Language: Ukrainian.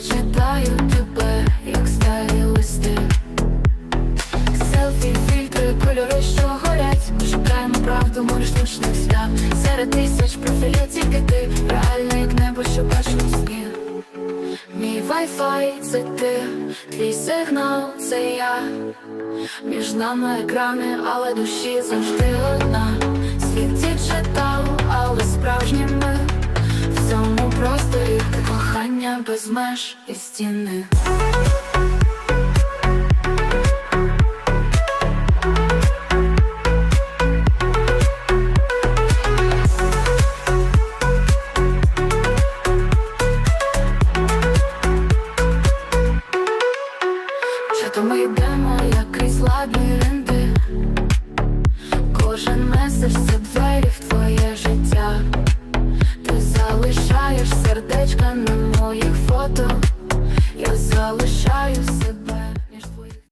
читаю тебе, як старі листи. Селфі, фільтри, кольори, що горять. Шукаємо правду, море штучних свят. Серед тисяч профілів тільки ти Реально, як небо, що бачу в сні. Мій вайфай, це ти, твій сигнал, це я. Між нами екрани, але душі завжди одна. Кохання без меж і стіни то ми йдемо, лабіринти Кожен меседж це двері в твоє життя i polish